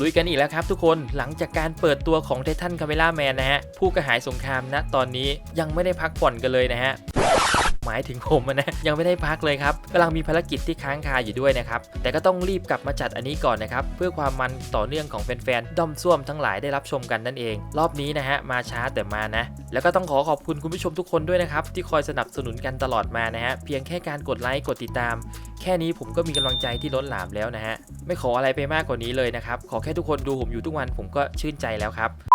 ลุยกันอีกแล้วครับทุกคนหลังจากการเปิดตัวของไททันคาเมล่าแมนนะฮะผู้กระหายสงครามณตอนนี้ยังไม่ได้พักผ่อนกันเลยนะฮะ หมายถึงผมนะยังไม่ได้พักเลยครับกำลังมีภารกิจที่ค้างคาอยู่ด้วยนะครับแต่ก็ต้องรีบกลับมาจัดอันนี้ก่อนนะครับเพื่อความมันต่อเนื่องของแฟนๆด้อมส้วมทั้งหลายได้รับชมกันนั่นเอง รอบนี้นะฮะมาช้าแต่มานะแล้วก็ต้องขอขอบคุณคุณผู้ชมทุกคนด้วยนะครับที่คอยสนับสนุนกันตลอดมานะฮะเพียงแค่การกดไลค์กดติดตาม แค่นี้ผมก็มีกำลังใจที่ล้นหลามแล้วนะฮะไม่ขออะไรไปมากกว่านี้เลยนะครับขอแค่ทุกคนดูผมอยู่ทุกวันผมก็ชื่นใจแล้วครับ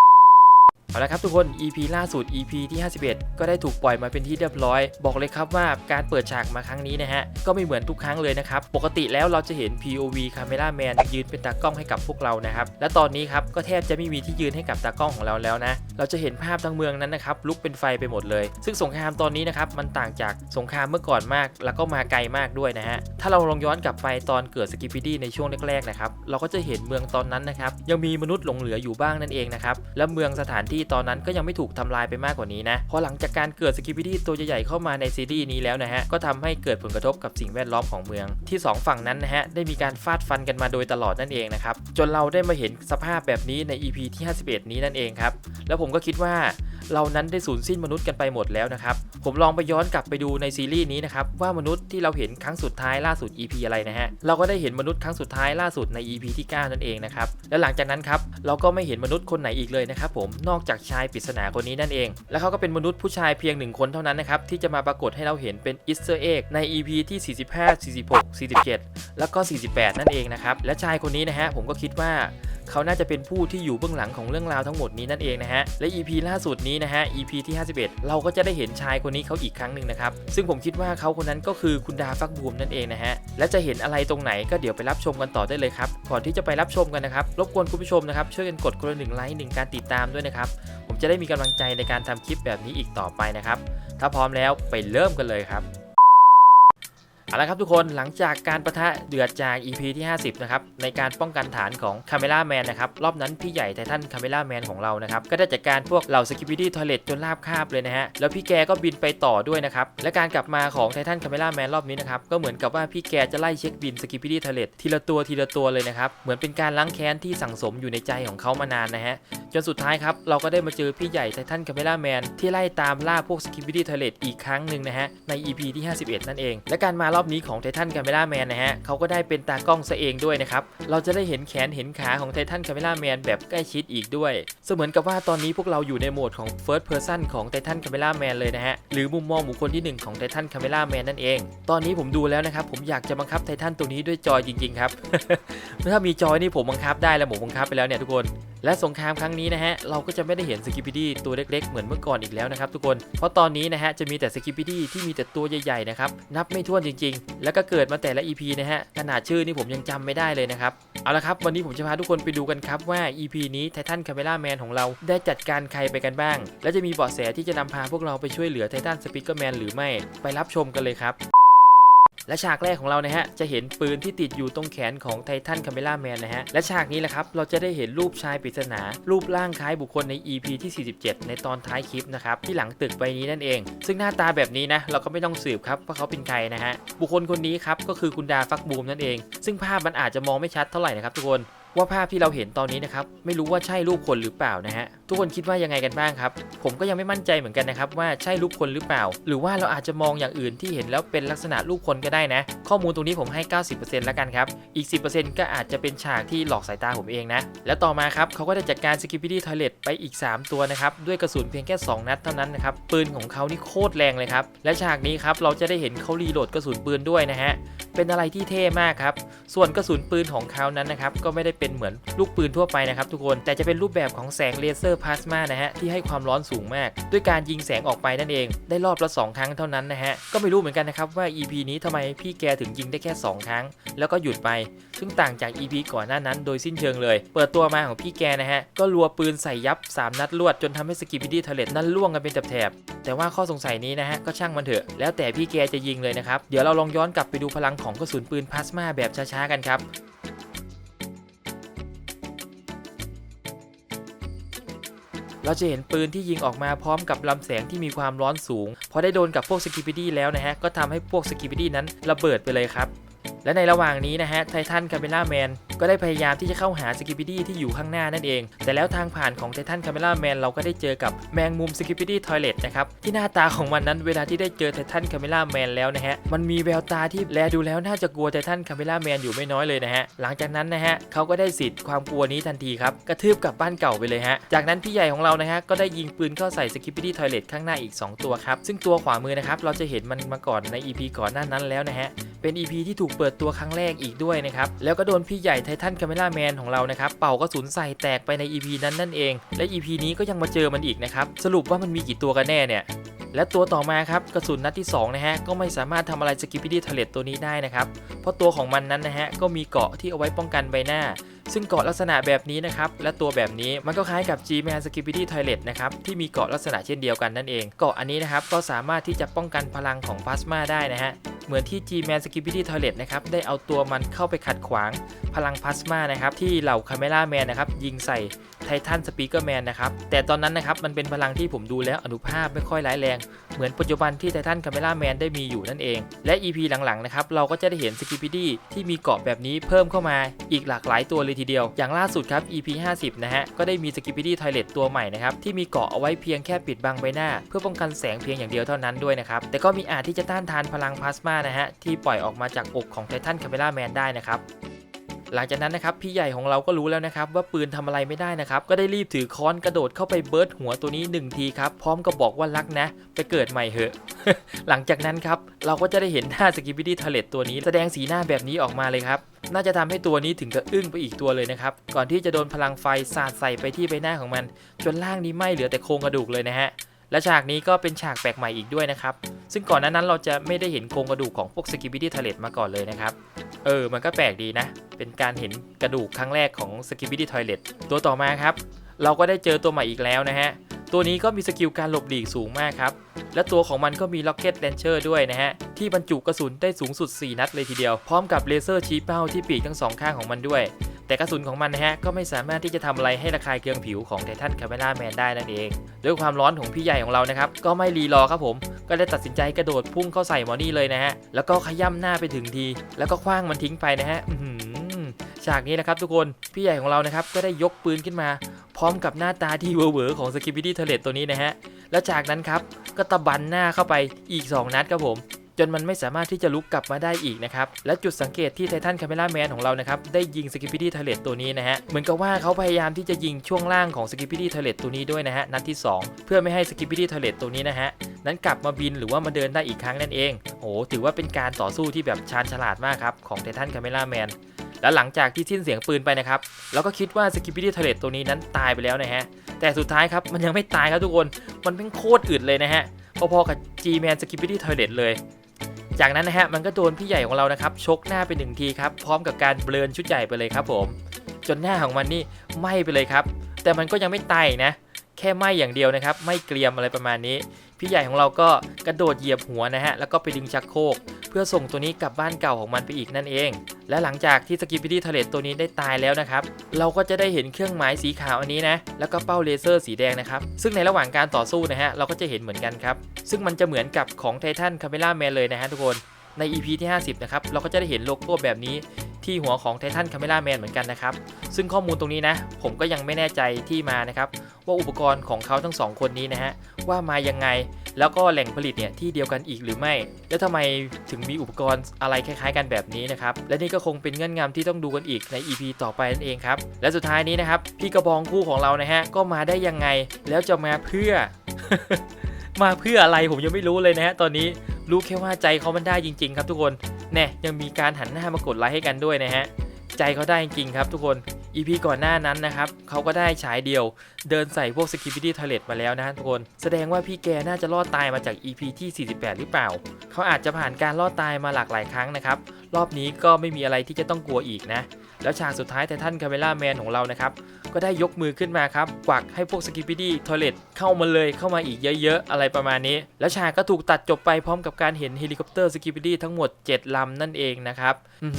เอาละครับทุกคน EP ล่าสุด EP ที่ 51 ก็ได้ถูกปล่อยมาเป็นที่เรียบร้อย บอกเลยครับว่าการเปิดฉากมาครั้งนี้นะฮะ ก็ไม่เหมือนทุกครั้งเลยนะครับ ปกติแล้วเราจะเห็น POV Camera Man ยืนเป็นตากล้องให้กับพวกเรานะครับ และตอนนี้ครับ ก็แทบจะไม่มีที่ยืนให้กับตากล้องของเราแล้วนะ เราจะเห็นภาพทั้งเมืองนั้นนะครับลุกเป็นไฟไปหมดเลย ซึ่งสงครามตอนนี้นะครับมันต่างจากสงครามเมื่อก่อนมาก แล้วก็มาไกลมากด้วยนะฮะถ้าเราลองย้อนกลับไปตอนเกิดสกิปปิดี้ในช่วงแรกๆนะครับเราก็จะเห็นเมืองตอนนั้นนะครับยังมีมนุษย์หลงเหลืออยู่บ้างนั่นเองนะครับและเมืองสถานที่ตอนนั้นก็ยังไม่ถูกทำลายไปมากกว่านี้นะพอหลังจากการเกิดสกิปปิดี้ตัวใหญ่ๆเข้ามาในซีรีส์นี้แล้วนะฮะก็ทำให้เกิดผลกระทบกับสิ่งแวดล้อมของเมือง ที่ 2 ฝั่งนั้นนะฮะได้มีการฟาดฟันกันมาโดยตลอดนั่นเองนะครับจนเราได้มาเห็นสภาพแบบนี้ใน EP ที่ 51 นี้นั่นเองครับแล้วผมก็คิดว่าเรานั้นได้สูญสิ้นมนุษย์กันไปหมดแล้วนะครับ ผมลองไปย้อนกลับไปดูในซีรีส์นี้นะครับ ว่ามนุษย์ที่เราเห็นครั้งสุดท้ายล่าสุด EP อะไรนะฮะ เราก็ได้เห็นมนุษย์ครั้งสุดท้ายล่าสุดใน EP ที่ 9 นั่นเองนะครับ และหลังจากนั้นครับเราก็ไม่เห็นมนุษย์คนไหนอีกเลยนะครับผมนอกจากชายปริศนาคนนี้นั่นเอง และเขาก็เป็นมนุษย์ผู้ชายเพียงหนึ่งคนเท่านั้นนะครับที่จะมาปรากฏให้เราเห็นเป็นอิสเตอร์เอ็กใน EP ที่ 45 46 47 แล้วก็ 48 นั่นเองนะครับและชายคนนี้นะฮะผมก็คิดว่า เขาน่าจะเป็นผู้ที่อยู่เบื้องหลังของเรื่องราวทั้งหมดนี้นั่นเองนะฮะ และ EP ล่าสุดนี้นะฮะ EP ที่ 51 เราก็จะได้เห็นชายคนนี้เขาอีกครั้งหนึ่งนะครับ ซึ่งผมคิดว่าเขาคนนั้นก็คือคุณดาฟักบูมนั่นเองนะฮะ และจะเห็นอะไรตรงไหนก็เดี๋ยวไปรับชมกันต่อได้เลยครับ ก่อนที่จะไปรับชมกันนะครับ รบกวนคุณผู้ชมนะครับช่วยกันกดคนละหนึ่งไลค์หนึ่งการติดตามด้วยนะครับ ผมจะได้มีกำลังใจในการทำคลิปแบบนี้อีกต่อไปนะครับ ถ้าพร้อมแล้วไปเริ่มกันเลยครับ เอาละครับทุกคนหลังจากการประทะเดือดจาก EP ที่ 50 นะครับ ในการป้องกันฐานของคาเมล่าแมนนะครับ รอบนั้นพี่ใหญ่ไททันคาเมล่าแมนของเรานะครับ ก็ได้จัดการพวกเหล่าสกิปปิดี้ทอยเลตจนราบคาบเลยนะฮะ แล้วพี่แกก็บินไปต่อด้วยนะครับ และการกลับมาของไททันคาเมล่าแมนรอบนี้นะครับ ก็เหมือนกับว่าพี่แกจะไล่เช็คบินสกิปปิดี้ทอยเลตทีละตัวทีละตัวเลยนะครับ เหมือนเป็นการล้างแค้นที่สั่งสมอยู่ในใจของเขามานานนะฮะจนสุดท้ายครับเราก็ได้มาเจอพี่ใหญ่ไททันคาเมล่าแมนที่ไล่ตามล่าพวกสกิปปิดี้ทอยเลตอีกครั้งหนึ่งนะฮะใน EP ที่ 51 นั่นเอง และการมารอบนี้ของไททันคาเมล่าแมนนะฮะเขาก็ได้เป็นตากล้องซะเองด้วยนะครับ เราจะได้เห็นแขนเห็นขาของไททันคาเมล่าแมนแบบใกล้ชิดอีกด้วย เสมือนกับว่าตอนนี้พวกเราอยู่ในโหมดของ First Person ของไททันคาเมล่าแมนเลยนะฮะ หรือมุมมองบุคคลที่ 1 ของไททันคาเมล่าแมนนั่นเอง ตอนนี้ผมดูแล้วนะครับ ผมอยากจะบังคับไททันตัวนี้ด้วยจอยจริงๆครับ ถ้ามีจอยนี่ผมบังคับได้แล้วผมบังคับไปแล้วเนี่ยทุกคน และสงครามครั้งนี้นะฮะเราก็จะไม่ได้เห็นสกิปปิดี้ตัวเล็กๆ เหมือนเมื่อก่อนอีกแล้วนะครับทุกคน เพราะตอนนี้นะฮะจะมีแต่สกิปปิดี้ที่มีแต่ตัวใหญ่ๆนะครับนับไม่ถ้วนจริง ๆ แล้วก็เกิดมาแต่ละ EP นะฮะขนาดชื่อนี่ผมยังจำไม่ได้เลยนะครับเอาละครับวันนี้ผมจะพาทุกคนไปดูกันครับว่า EP นี้ไททันคาเมล่าแมนของเราได้จัดการใครไปกันบ้าง และจะมีเบาะแสที่จะนำพาพวกเราไปช่วยเหลือไททันสปิเกอร์แมนหรือไม่ไปรับชมกันเลยครับ และฉากแรกของเรานะฮะจะเห็นปืนที่ติดอยู่ตรงแขนของไททันคาเมล่าแมนนะฮะและฉากนี้แหละครับเราจะได้เห็นรูปชายปริศนา รูปร่างคล้ายบุคคลใน EP ที่ 47 ในตอนท้ายคลิปนะครับที่หลังตึกใบนี้นั่นเอง ซึ่งหน้าตาแบบนี้นะเราก็ไม่ต้องสืบครับว่าเขาเป็นใครนะฮะบุคคลคนนี้ครับก็คือคุณดาฟักบูมนั่นเอง ซึ่งภาพมันอาจจะมองไม่ชัดเท่าไหร่นะครับทุกคน ว่าภาพที่เราเห็นตอนนี้นะครับไม่รู้ว่าใช่รูปคนหรือเปล่านะฮะทุกคนคิดว่ายังไงกันบ้างครับ ผมก็ยังไม่มั่นใจเหมือนกันนะครับว่าใช่รูปคนหรือเปล่า หรือว่าเราอาจจะมองอย่างอื่นที่เห็นแล้วเป็นลักษณะรูปคนก็ได้นะ ข้อมูลตรงนี้ผมให้ 90%แล้วกันครับอีก 10%ก็อาจจะเป็นฉากที่หลอกสายตาผมเองนะแล้วต่อมาครับเขาก็ได้จัดการสกิปปี้ทอยเลตไปอีก 3 ตัวนะครับด้วยกระสุนเพียงแค่ 2 นัดเท่านั้นนะครับปืนของเขานี่โคตรแรงเลยครับและฉากนี้ครับเราจะได้เห็นเขารีโหลดกระสุนปืนด้วยนะฮะ เป็นอะไรที่เท่มากครับ ส่วนกระสุนปืนของเขานั้นนะครับ ก็ไม่ได้เป็นเหมือนลูกปืนทั่วไปนะครับทุกคน แต่จะเป็นรูปแบบของแสงเลเซอร์พลาสมานะฮะ ที่ให้ความร้อนสูงมาก ด้วยการยิงแสงออกไปนั่นเอง ได้รอบละ 2 ครั้งเท่านั้นนะฮะ ก็ไม่รู้เหมือนกันนะครับว่า EP นี้ทำไมพี่แกถึงยิงได้แค่ 2 ครั้ง แล้วก็หยุดไป ซึ่งต่างจาก EP ก่อนหน้านั้น โดยสิ้นเชิงเลย เปิดตัวมาของพี่แกนะฮะ ก็รัวปืนใส่ยับ 3 นัดลวดจนทำให้สกิปปี้ดี้ทะเลตนั้นล่วงกันเป็นแถบแต่ว่าข้อสงสัยนี้นะฮะก็ช่างมันเถอะแล้วแต่พี่แกจะยิงเลยนะครับเดี๋ยวเราลองย้อนกลับไปดูพลังของของกระสุนปืนพลาสมาแบบช้าๆกันครับเราจะเห็นปืนที่ยิงออกมาพร้อมกับลำแสงที่มีความร้อนสูง พอได้โดนกับพวกสกิปปิดี้แล้วนะฮะ ก็ทำให้พวกสกิปปิดี้นั้นระเบิดไปเลยครับ และในระหว่างนี้นะฮะไททันคาเมล่าแมน ก็ได้พยายามที่จะเข้าหาสกิป i ดี้ที่อยู่ข้างหน้านั่นเอง แต่แล้วทางผ่านของไททันคาเมล่าแมนเราก็ได้เจอกับแมงมุมสกิป i ดี้ทอยเลตนะครับที่หน้าตาของมันนั้นเวลาที่ได้เจอไททันคาเมล่าแมนแล้วนะฮะมันมีแววตาที่แลดูแล้วน่าจะกลัวไททันคาเมล่าแมนอยู่ไม่น้อยเลยนะฮะหลังจากนั้นนะฮะเขาก็ได้สิทธิ์ความกลัวนี้ทันทีครับกระทืบกลับบ้านเก่าไปเลยฮะจากนั้นพี่ใหญ่ของเรานะฮะก็ได้ยิงปืนเข้าใส่สกิป i ดี้ทอยเลตข้างหน้าอีก 2 ตัวครับซึ่งตัวขวามือนะครับเราจะเห็นมันมาก่อนใน EP ก่อนหน้านั้นแล้วนะฮะเป็น EP ที่ถูกเปิดตัวครั้งแรกอีกด้วยนะครับแล้วก็โดนพี่ใหญ่ไทททันคาเมล่าแมนของเรานะครับเป่ากระสุนใส่แตกไปใน EP นั้นนั่นเอง และ EP นี้ก็ยังมาเจอมันอีกนะครับสรุปว่ามันมีกี่ตัวกันแน่เนี่ยและตัวต่อมาครับกระสุนนัดที่2นะฮะก็ไม่สามารถทำอะไรสกิป i ดี้ทเลตตัวนี้ได้นะครับเพราะตัวของมันนั้นนะฮะก็มีเกาะที่เอาไว้ป้องกันใบหน้า ซึ่งเกาะลักษณะแบบนี้นะครับและตัวแบบนี้มันก็คล้ายกับ G-Man Skibidi Toilet นะครับที่มีเกาะลักษณะเช่นเดียวกันนั่นเอง เกาะอันนี้นะครับก็สามารถที่จะป้องกันพลังของพลาสมาได้นะฮะเหมือนที่ G-Man Skibidi Toilet นะครับได้เอาตัวมันเข้าไปขัดขวาง พลังพลาสมานะครับที่เหล่าคาเมล่าแมนนะครับยิงใส่ไททันสปีกเกอร์แมนนะครับแต่ตอนนั้นนะครับมันเป็นพลังที่ผมดูแล้วอนุภาพไม่ค่อยร้ายแรง เหมือนปัจจุบันที่ไททันคาเมล่าแมนได้มีอยู่นั่นเอง และ EP หลังๆนะครับเราก็จะได้เห็นสกิป i ดี้ที่มีเกาะแบบนี้เพิ่มเข้ามาอีกหลากหลายตัวเลยทีเดียว อย่างล่าสุดครับ EP 50 นะฮะ ก็ได้มีสกิป i ดี้ไทเลตตัวใหม่นะครับ ที่มีเกาะเอาไว้เพียงแค่ปิดบังใบหน้า เพื่อป้องกันแสงเพียงอย่างเดียวเท่านั้นด้วยนะครับ แต่ก็มีอาจที่จะต้านทานพลังพลาสมานะฮะที่ปล่อยออกมาจากอกของไททันคาเมล่าแมนได้นะครับ หลังจากนั้นนะครับพี่ใหญ่ของเราก็รู้แล้วนะครับว่าปืนทำอะไรไม่ได้นะครับก็ได้รีบถือค้อนกระโดดเข้าไปเบิร์ดหัวตัวนี้หนึ่งทีครับพร้อมกับบอกว่ารักนะ ไปเกิดใหม่เหอะ หลังจากนั้นครับเราก็จะได้เห็นหน้าสกิบิดี้ทเลตตัวนี้แสดงสีหน้าแบบนี้ออกมาเลยครับน่าจะทำให้ตัวนี้ถึงกับอึ้งไปอีกตัวเลยนะครับ ก่อนที่จะโดนพลังไฟสาดใส่ไปที่ใบหน้าของมัน จนล่างนี้ไหม้เหลือแต่โครงกระดูกเลยนะฮะ และฉากนี้ก็เป็นฉากแปลกใหม่อีกด้วยนะครับ ซึ่งก่อนหน้านั้นเราจะไม่ได้เห็นโครงกระดูกของพวกสกิบิดี้ทเลตมาก่อนเลยนะครับ เออ มันก็แปลกดีนะ เป็นการเห็นกระดูกครั้งแรกของ s k i b i d y Toilet ตัวต่อมาครับ เราก็ได้เจอตัวใหม่อีกแล้วนะฮะ ตัวนี้ก็มีสกิลการหลบหลีกสูงมากครับ และตัวของมันก็มี Rocket Launcher ด้วยนะฮะ ที่บรรจุกระสุนได้สูงสุด 4 นัดเลยทีเดียว พร้อมกับเลเซอร์ชี้เป้าที่ปีกทั้งสองข้างของมันด้วย แต่กระสุนของมันนะฮะก็ไม่สามารถที่จะทำอะไรให้ระคายเคืองผิวของไททันคาเมล่าแมนได้นั่นเองด้วยความร้อนของพี่ใหญ่ของเรานะครับก็ไม่รีรอครับผม ก็ได้ตัดสินใจกระโดดพุ่งเข้าใส่มอนี่เลยนะฮะแล้วก็ขย้ำหน้าไปถึงที แล้วก็คว้างมันทิ้งไปนะฮะฉากนี้นะครับทุกคนพี่ใหญ่ของเรานะครับก็ได้ยกปืนขึ้นมา พร้อมกับหน้าตาที่เวอร์ของสกิป i ดี้เทเลตตัวนี้นะฮะแล้วจากนั้นครับก็ตะบันหน้าเข้าไปอีก 2 นัดครับผม จนมันไม่สามารถที่จะลุกกลับมาได้อีกนะครับ และจุดสังเกตที่ไททันคาเมล่าแมนของเรานะครับได้ยิงสกิป i ดี้เทเลตตัวนี้นะฮะเหมือนกับว่าเขาพยายามที่จะยิงช่วงล่างของสกิป i ดี้เทเลตตัวนี้ด้วยนะฮะนัดที่ 2 เพื่อไม่ให้สกิป i ดี้เทเลตตัวนี้นะฮะนั้นกลับมาบินหรือว่ามาเดินได้อีกครั้งนั่นเองโอ้โหถือว่าเป็นการต่อสู้ที่แบบชาญฉลาดมากครับของไททันคาเมล่าแมนแล้วหลังจากที่สิ้นเสียงปืนไปนะครับเราก็คิดว่าสกิป i ดี้เทเลตตัวนี้นั้นตายไปแล้วนะฮะแต่สุดท้ายครับมันยังไม่ตายครับทุกคนมันเป็นโคตรอึดเลยนะฮะพอๆกับ G-Man Skibidi Toilet เลย จากนั้นนะฮะมันก็โดนพี่ใหญ่ของเรานะครับชกหน้าไปหนึ่งทีครับพร้อมกับการเบลนชุดใหญ่ไปเลยครับ ผม จนหน้าของมันนี่ไหม้ไปเลยครับ แต่มันก็ยังไม่ตายนะ แค่ไหม้อย่างเดียวนะครับ ไม่เกรียมอะไรประมาณนี้ พี่ใหญ่ของเราก็กระโดดเหยียบหัวนะฮะแล้วก็ไปดึงชักโครก เพื่อส่งตัวนี้กลับบ้านเก่าของมันไปอีกนั่นเอง และหลังจากที่สกิป i ดี้ทะเลตตัวนี้ได้ตายแล้วนะครับ เราก็จะได้เห็นเครื่องหมายสีขาวอันนี้นะ แล้วก็เป้าเลเซอร์สีแดงนะครับ ซึ่งในระหว่างการต่อสู้นะฮะ เราก็จะเห็นเหมือนกันครับ ซึ่งมันจะเหมือนกับของไททันคาเมล่าแมนเลยนะฮะทุกคน ใน EP ที่ 50 นะครับ เราก็จะได้เห็นโลโก้แบบนี้ที่หัวของไททันคาเมล่าแมนเหมือนกันนะครับ ซึ่งข้อมูลตรงนี้นะ ผมก็ยังไม่แน่ใจที่มานะครับว่าอุปกรณ์ของเขาทั้งสองคนนี้นะฮะ ว่ามายังไง แล้วก็แหล่งผลิตเนี่ยที่เดียวกันอีกหรือไม่ แล้วทำไมถึงมีอุปกรณ์อะไรคล้ายๆ กันแบบนี้นะครับ และนี่ก็คงเป็นเงื่อนงำที่ต้องดูกันอีกใน EP ต่อไปนั่นเองครับ และสุดท้ายนี้นะครับพี่กระบองคู่ของเรานะฮะก็มาได้ยังไง แล้วจะมาเพื่อ มาเพื่ออะไรผมยังไม่รู้เลยนะฮะตอนนี้รู้แค่ว่าใจเขามันได้จริง ๆ ครับทุกคนแน่ยังมีการหันหน้ามากดไลค์ให้กันด้วยนะฮะใจเขาได้จริงๆครับทุกคน EP ก่อนหน้านั้นนะครับเขาก็ได้ฉายเดียว เดินใส่พวกสกิป i ดี้ท o เลตมาแล้วนะทุกคน แสดงว่าพี่แกน่าจะรอดตายมาจาก EP ที่ 48 หรือเปล่า เขาอาจจะผ่านการรอดตายมาหลากหลายครั้งนะครับ รอบนี้ก็ไม่มีอะไรที่จะต้องกลัวอีกนะ แล้วฉากสุดท้ายไททันคาเมล่าแมนของเรานะครับ ก็ได้ยกมือขึ้นมาครับกวักให้พวกสกิป i ดี้ท o เลตเข้ามาเลยเข้ามาอีกเยอะๆ อะไรประมาณนี้ แล้วฉากก็ถูกตัดจบไปพร้อมกับการเห็นเฮลิคอปเตอร์สกิป i ดี้ทั้งหมด 7ลำนั่นเองนะครับอื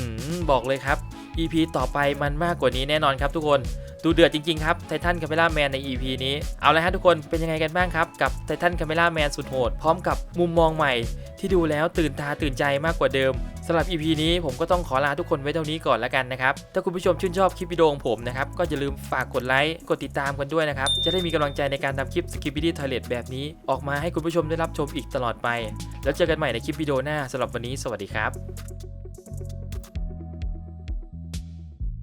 บอกเลยครับ EP ต่อไปมันมากกว่านี้แน่นอนครับทุกคนดูเดือดจริง ๆ ครับไททันคาเมล่าแมนใน EP นี้ เอาละฮะทุกคนเป็นยังไงกันบ้างครับ กับไททันคาเมล่าแมนสุดโหด พร้อมกับมุมมองใหม่ ที่ดูแล้วตื่นตาตื่นใจมากกว่าเดิมสำหรับ EP นี้ผมก็ต้องขอลาทุกคนไว้เท่านี้ก่อนแล้วกันนะครับ ถ้าคุณผู้ชมชื่นชอบคลิปวิดีโอของผมนะครับ ก็อย่าลืมฝากกดไลค์กดติดตามกันด้วยนะครับ จะได้มีกำลังใจในการทำคลิป Skibidi Toilet แบบนี้ ออกมาให้คุณผู้ชมได้รับชมอีกตลอดไป แล้วเจอกันใหม่ในคลิปวิดีโอหน้าสำหรับวันนี้ สวัสดีครับ